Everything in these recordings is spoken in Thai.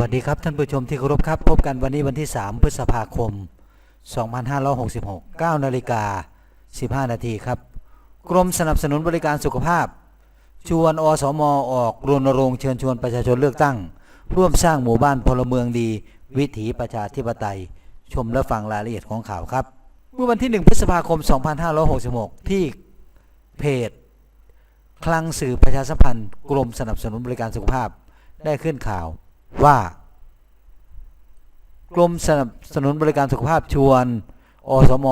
วัสดีครับท่านผู้ชมที่เคารพครับ พบกันวันนี้วันที่ 3 พฤษภาคม 2566 9นาฬิกา15 นาทีครับ กรมสนับสนุนบริการสุขภาพ ชวนอสมออกรณรงค์เชิญชวนประชาชนเลือกตั้ง ร่วมสร้างหมู่บ้านพลเมืองดี วิถีประชาธิปไตย ชมและฟังรายละเอียดของข่าวครับ เมื่อวันที่ 1 พฤษภาคม 2566 ที่เพจคลังสื่อประชาสัมพันธ์ กรมสนับสนุนบริการสุขภาพได้ขึ้นข่าว ว่ากรมสนับสนุนบริการสุขภาพชวนอสม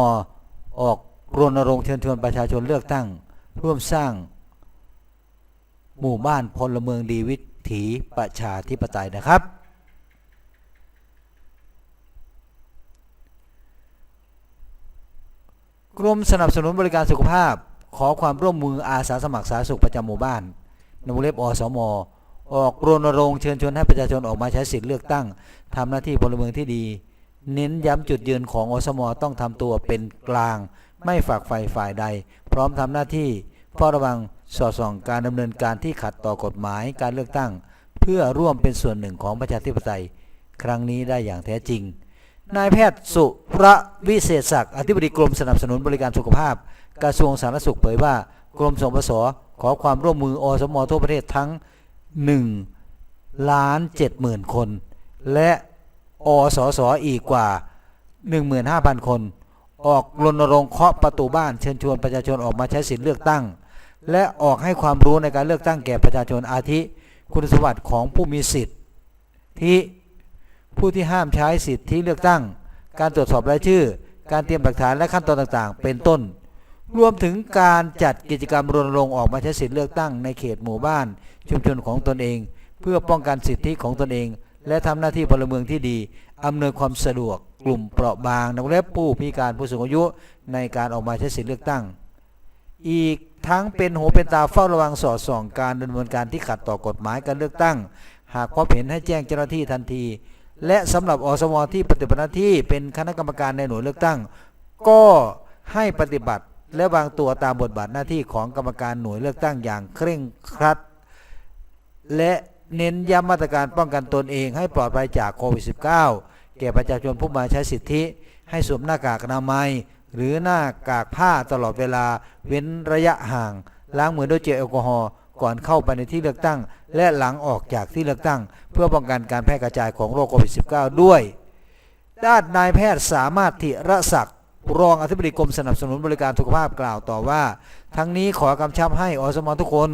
ออกรณรงค์เชิญชวนประชาชนเลือกตั้ง ร่วมสร้าง หมู่บ้านพลเมืองดีวิถีประชาธิปไตยนะครับ กรมสนับสนุนบริการสุขภาพขอความร่วมมืออาสาสมัครสาธารณสุขประจำหมู่บ้านนวเล็บอสม ออกรณรงค์เชิญชวนให้ประชาชนออกมาใช้สิทธิเลือกตั้งทำหน้าที่พลเมืองที่ดี เน้นย้ำจุดยืนของอสมต้องทำตัวเป็นกลาง ไม่ฝากไฟฝ่ายใด พร้อมทำหน้าที่เฝ้าระวังสอดส่องการดำเนินการที่ขัดต่อกฎหมายการเลือกตั้ง เพื่อร่วมเป็นส่วนหนึ่งของประชาธิปไตย ครั้งนี้ได้อย่างแท้จริง นายแพทย์สุรวิเศษศักดิ์อธิบดีกรมสนับสนุนบริการสุขภาพ กระทรวงสาธารณสุขเผยว่ากรมสปสขอความร่วมมืออสมทั่วประเทศทั้ง 1ล้าน7หมื่นคน และอสสอีกกว่า 15,000 คน ออกรณรงค์เคาะประตูบ้านเชิญชวนประชาชนออกมาใช้สิทธิเลือกตั้ง และออกให้ความรู้ในการเลือกตั้งแก่ประชาชนอาทิ คุณสมบัติของผู้มีสิทธิที่ผู้ที่ห้ามใช้สิทธิเลือกตั้ง การตรวจสอบรายชื่อ การเตรียมหลักฐานและขั้นตอนต่างๆ เป็นต้น รวมถึงการจัดกิจกรรมรณรงค์ออกมาใช้สิทธิเลือกตั้งในเขตหมู่บ้าน ชุมชนของตนเอง เพื่อป้องกันสิทธิของตนเอง และทำหน้าที่พลเมืองที่ดีอำนวยความสะดวกกลุ่มเปราะบางนักเล็บผู้พิการผู้สูงอายุในการออกมาใช้สิทธิเลือกตั้ง อีกทั้งเป็นหูเป็นตาเฝ้าระวังสอดส่องการดำเนินการที่ขัดต่อกฎหมายการเลือกตั้ง หากพบเห็นให้แจ้งเจ้าหน้าที่ทันที และสำหรับอสมที่ปฏิบัติหน้าที่เป็นคณะกรรมการในหน่วยเลือกตั้ง ก็ให้ปฏิบัติ และวางตัวตามบทบาทหน้าที่ของกรรมการหน่วยเลือกตั้งอย่างเคร่งครัด และเน้นย้ำมาตรการป้องกันตนเองให้ปลอดภัยจากโควิด -19 แก่ประชาชนผู้มาใช้สิทธิ ให้สวมหน้ากากอนามัย หรือหน้ากากผ้าตลอดเวลาเว้นระยะห่าง ล้างมือด้วยเจลแอลกอฮอล์ก่อนเข้าไปในที่เลือกตั้ง และหลังออกจากที่เลือกตั้ง เพื่อป้องกันการแพร่กระจายของโรคโควิด -19 ด้วย ด้านนายแพทย์สามารถธิระศักดิ์ รองอธิบดีกรมสนับสนุนบริการสุขภาพกล่าวต่อว่า ทั้งนี้ขอกำชับให้อสมทุกคน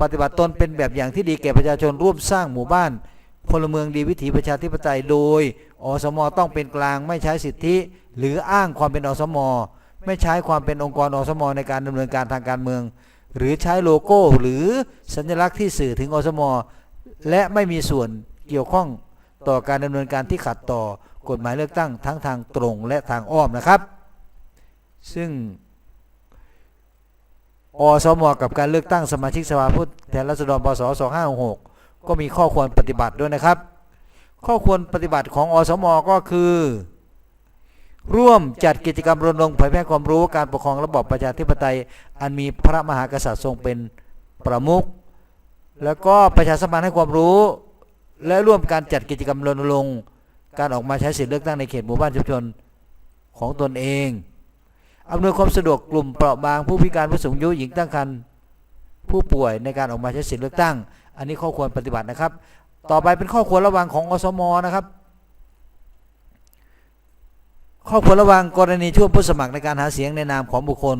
ปฏิบัติตนเป็นแบบอย่างที่ดีแก่ประชาชนร่วมสร้างหมู่บ้านพลเมืองดีวิถีประชาธิปไตยโดย อสมต้องเป็นกลางไม่ใช้สิทธิ หรืออ้างความเป็นอสม ไม่ใช้ความเป็นองค์กรอสม ในการดำเนินการทางการเมือง หรือใช้โลโก้หรือสัญลักษณ์ที่สื่อถึงอสม และไม่มีส่วนเกี่ยวข้องต่อการดำเนินการที่ขัดต่อกฎหมายเลือกตั้งทั้งทางตรงและทางอ้อมนะครับ ซึ่งอสมกับการเลือกตั้งสมาชิกสภาผู้แทนราษฎรปศ2566ก็มีข้อควรปฏิบัติด้วยนะครับ ข้อควรปฏิบัติของอสมก็คือ ร่วมจัดกิจกรรมรณรงค์เผยแพร่ความรู้การปกครองระบอบประชาธิปไตย อันมีพระมหากษัตริย์ทรงเป็นประมุขแล้วก็ประชาสัมพันธ์ให้ความรู้ และร่วมการจัดกิจกรรมรณรงค์การออกมาใช้สิทธิเลือกตั้งในเขตหมู่บ้านชุมชนของตนเอง อำนวยความสะดวกกลุ่มเปราะบางผู้พิการผู้สูงอายุหญิงตั้งครรภ์ผู้ป่วยในการออกมาใช้สิทธิเลือกตั้ง อันนี้ข้อควรปฏิบัตินะครับ ต่อไปเป็นข้อควรระวังของอสมนะครับ ข้อควรระวังกรณีช่วผู้สมัครในการหาเสียงในนามของบุคคล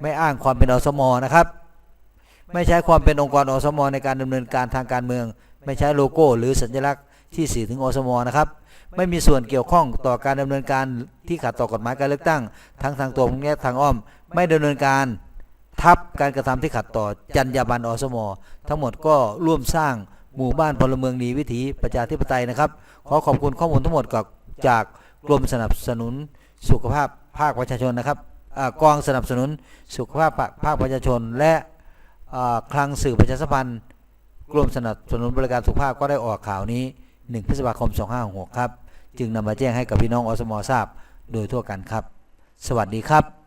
ไม่อ้างความเป็นอสมนะครับ ไม่ใช้ความเป็นองค์กรอสมในการดำเนินการทางการเมือง ไม่ใช้โลโก้ หรือสัญลักษณ์ ที่สื่อถึงอสมนะครับ ไม่มีส่วนเกี่ยวข้องต่อการดำเนินการที่ขัดต่อกฎหมายการเลือกตั้ง ทั้งทางตรงและทางอ้อม ไม่ดำเนินการทับการกระทำที่ขัดต่อจรรยาบรรณอสม ทั้งหมดก็ร่วมสร้างหมู่บ้านพลเมืองดีวิถีประชาธิปไตยนะครับ ขอขอบคุณข้อมูลทั้งหมดกับจากกรมสนับสนุนสุขภาพภาคประชาชนนะครับอกองสนับสนุนสุขภาพภาคประชาชน และคลังสื่อประชาสัมพันธ์กรมสนับสนุนบริการสุขภาพก็ได้ออกข่าวนี้ 1 พฤษภาคม 2566 ครับ จึงนำมาแจ้งให้กับพี่น้องอสมทราบโดยทั่วกันครับ สวัสดีครับ